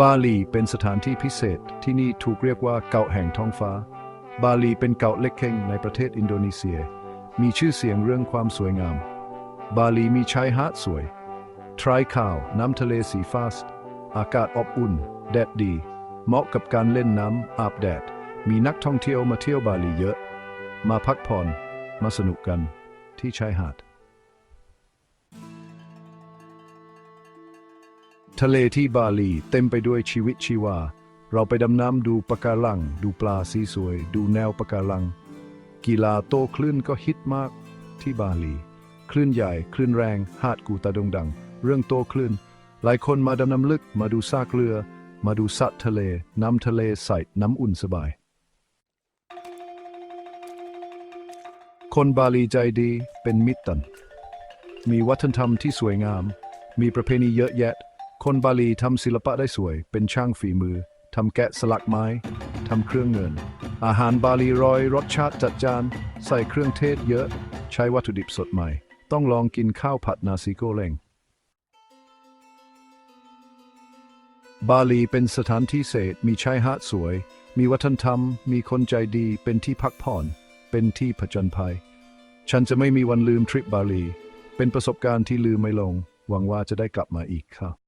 บาหลีเป็นสถานที่พิเศษที่นี่ถูกเรียกว่าเกาะแห่งท้องฟ้า บาหลีเป็นเกาะเล็กแห่งในประเทศอินโดนีเซีย มีชื่อเสียงเรื่องความสวยงาม บาหลีมีชายหาดสวย ทรายขาว น้ำทะเลสีฟ้าอากาศอบอุ่น แดดดี เหมาะกับการเล่นน้ำอาบแดด มีนักท่องเที่ยวมาเที่ยวบาหลีเยอะ มาพักผ่อน มาสนุกกันที่ชายหาด ทะเลที่บาหลีเต็มไปด้วยชีวิตชีวา เราไปดำน้ำดูปะการัง ดูปลาสีสวย ดูแนวปะการัง กีฬาโต้คลื่นก็ฮิตมากที่บาหลี คลื่นใหญ่ คลื่นแรง หาดกูตาดงดัง เรื่องโต้คลื่น หลายคนมาดำน้ำลึก มาดูซากเรือ มาดูสัตว์ทะเล น้ำทะเลใสน้ำอุ่นสบาย คนบาหลีใจดีเป็นมิตรกัน มีวัฒนธรรมที่สวยงาม มีประเพณีเยอะแยะ คนบาหลีทำศิลปะได้สวย เป็นช่างฝีมือทำแกะสลักไม้ทำเครื่องเงิน อาหารบาหลีรอยรสชาติจัดจาน ใส่เครื่องเทศเยอะ ใช้วัตถุดิบสดใหม่ ต้องลองกินข้าวผัดนาซิโกเลงบาหลีเป็นสถานที่เศษมีชายหาดสวย มีวัฒนธรรม มีคนใจดี เป็นที่พักผ่อน เป็นที่ผจญภัย ฉันจะไม่มีวันลืมทริปบาหลี เป็นประสบการณ์ที่ลืมไม่ลง หวังว่าจะได้กลับมาอีกครับ